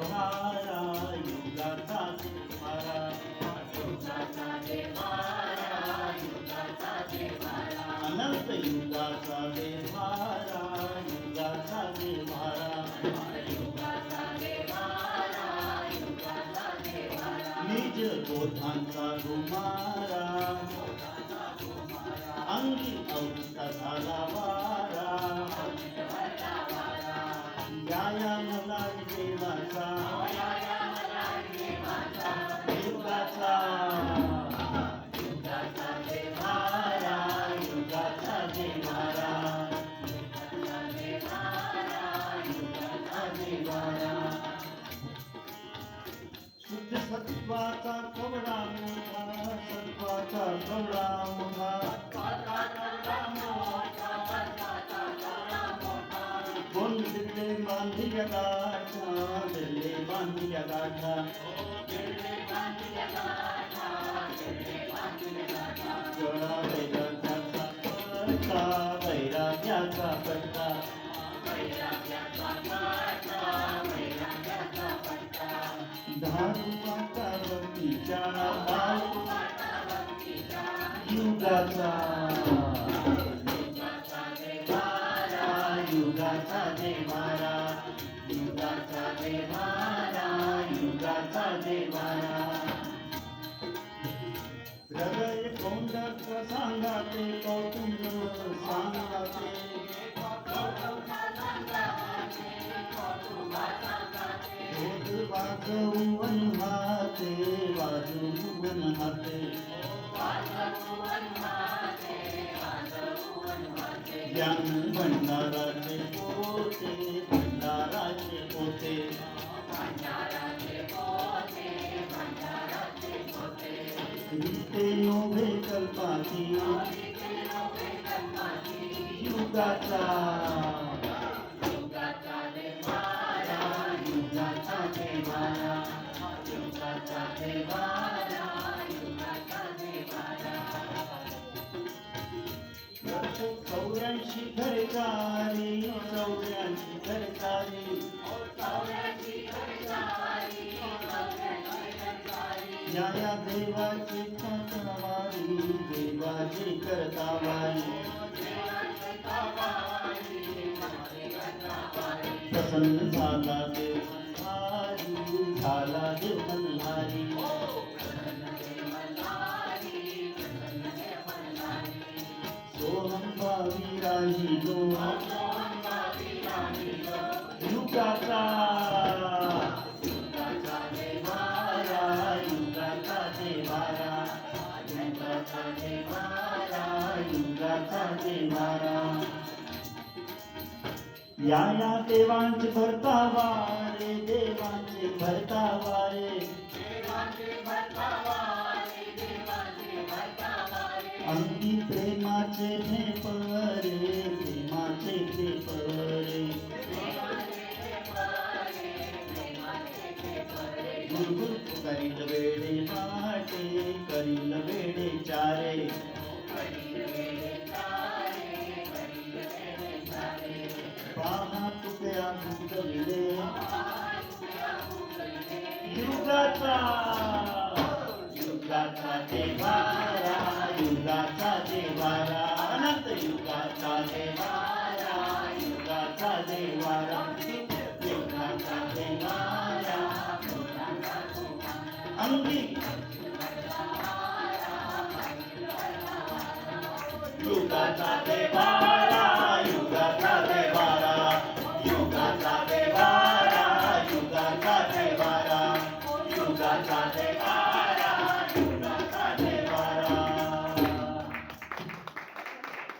देवारा युगाचा देवारा युगाचा देवारा युगाचा देवारा देवारा युगाचा देवारा युगाचा देवारा गुमारा अंगी अवस्था झाला सत्वाचा कवडा मोठा सत्वाचा कवडा ಬಾಂಧಿಯ ಗಾಠ ಬೆಳ್ಳಿ ಬಾಂಧಿಯ ಗಾಠ ಜೋಳ ವೈರಾಗ್ಯ ವೈರಾಗ್ಯ ಪಟ್ಟ ಧಾರು ಮಾತಾ ಭಕ್ತಿ ಚಾಳ ಯುಗಾಚಾ देवारा हृदय कोंडक सांगाते कौतुंब ज्ञान भंडाराचे पोते भंडाराचे पोते युगाचा देवारा चौऱ्याऐंशी घरचारी चौऱ्याऐंशी घरचारी या या देवाची करतावारी देवाची करतावारी प्रसन्न झाला देव मल्हारी झाला देव मल्हारी सोहम भावी राहिलो युगाचा युगाचा युगाचा देवारा या या देवांचे भरतावारे देवांचे भरतावारे अंगी प्रेमाचे ने भेपरे प्रेमाचे भेपरे गुरगुर करील वेडे वाटे करील वेडे चारे। युगाचा युगाचा देवारा युगाचा देवारा अनंत युगाचा देवारा युगाचा देवारा युगाचा देवारा अंगी युगाचा देवारा युगाचा